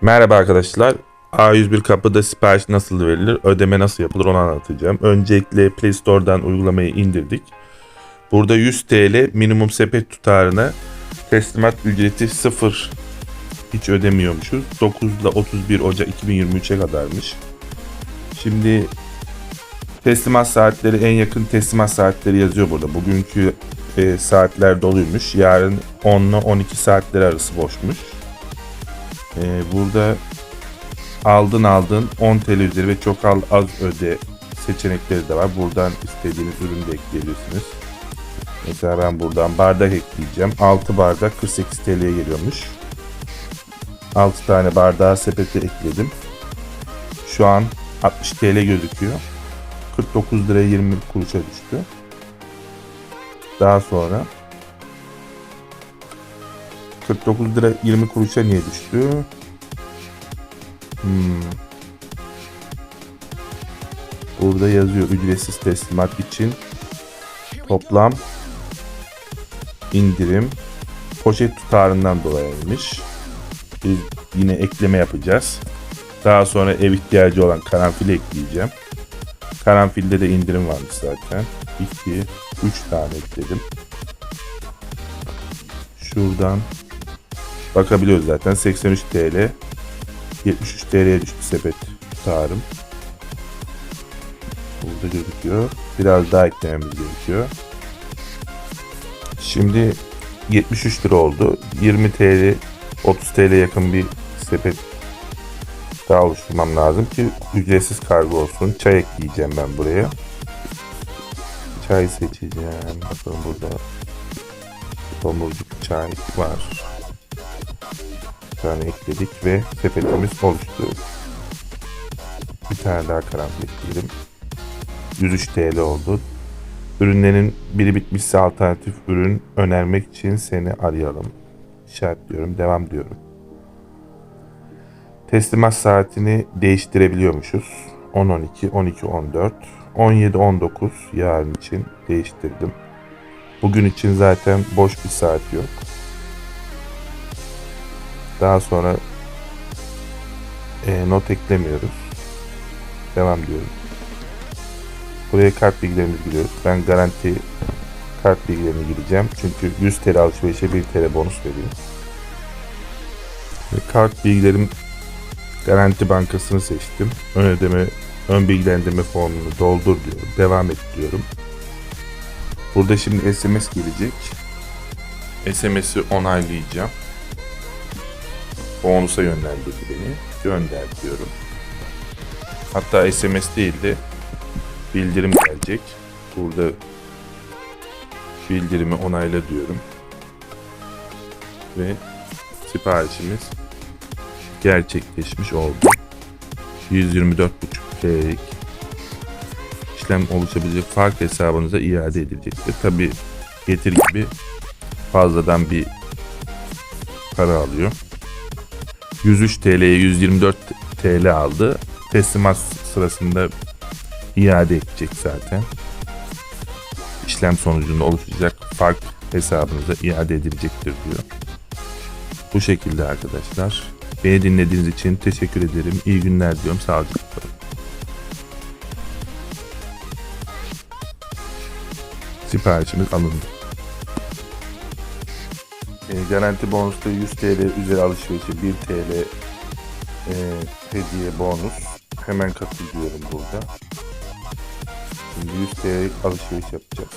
Merhaba arkadaşlar. A101 kapıda sipariş nasıl verilir, ödeme nasıl yapılır onu anlatacağım. Öncelikle Play Store'dan uygulamayı indirdik. Burada 100 TL minimum sepet tutarına teslimat ücreti 0 hiç ödemiyormuşuz. 9 ile 31 Ocak 2023'e kadarmış. Şimdi teslimat saatleri en yakın teslimat saatleri yazıyor burada. Bugünkü e, saatler doluymuş. Yarın 10 ile 12 saatleri arası boşmuş. Ee, burada aldın aldın 10 TL üzeri ve çok al az öde seçenekleri de var. Buradan istediğiniz ürünü de ekleyebilirsiniz. Mesela ben buradan bardak ekleyeceğim. 6 bardak 48 TL'ye geliyormuş. 6 tane bardağı sepete ekledim. Şu an 60 TL gözüküyor. 49 lira 20 kuruşa düştü. Daha sonra 49 lira 20 kuruşa niye düştü? Hmm. Burada yazıyor ücretsiz teslimat için toplam indirim poşet tutarından dolayıymış. Biz yine ekleme yapacağız. Daha sonra ev ihtiyacı olan karanfil ekleyeceğim. Karanfilde de indirim varmış zaten. 2, 3 tane ekledim. Şuradan bakabiliyoruz zaten. 83 TL 73 TL'ye düştü sepet tutarım. Burada gözüküyor. Biraz daha eklememiz gerekiyor. Şimdi 73 lira oldu. 20 TL 30 TL yakın bir sepet daha oluşturmam lazım ki ücretsiz kargo olsun. Çay ekleyeceğim ben buraya. Çay seçeceğim. Bakalım burada tomurcuk çay var. Tane ekledik ve sepetimiz oluştu. Bir tane daha karanfil ekleyelim. 103 TL oldu. Ürünlerin biri bitmişse alternatif ürün önermek için seni arayalım. İşaretliyorum. Devam diyorum. Teslimat saatini değiştirebiliyormuşuz. 10-12, 12-14, 17-19 yarın için değiştirdim. Bugün için zaten boş bir saat yok. Daha sonra e, not eklemiyoruz. Devam diyorum. Buraya kart bilgilerimizi giriyoruz. Ben garanti kart bilgilerini gireceğim. Çünkü 100 TL alışverişe 1 TL bonus veriyor. Ve kart bilgilerim Garanti Bankası'nı seçtim. Ön ödeme, ön bilgilendirme formunu doldur diyorum. Devam et diyorum. Burada şimdi SMS gelecek. SMS'i onaylayacağım. Bonusa yönlendirdi beni. Gönder diyorum. Hatta SMS değil de bildirim gelecek. Burada bildirimi onayla diyorum. Ve siparişimiz gerçekleşmiş oldu. 124,5 TL'lik işlem oluşabilecek fark hesabınıza iade edilecektir. Tabi getir gibi fazladan bir para alıyor. 103 TL'ye 124 TL aldı. Teslimat sırasında iade edecek zaten. İşlem sonucunda oluşacak fark hesabınıza iade edilecektir diyor. Bu şekilde arkadaşlar. Beni dinlediğiniz için teşekkür ederim. İyi günler diliyorum. Sağlıcakla. Siparişimiz alındı. E, garanti bonusta 100 TL üzeri alışverişi 1 TL e, hediye bonus. Hemen katılıyorum burada. Şimdi 100 TL alışveriş yapacağız.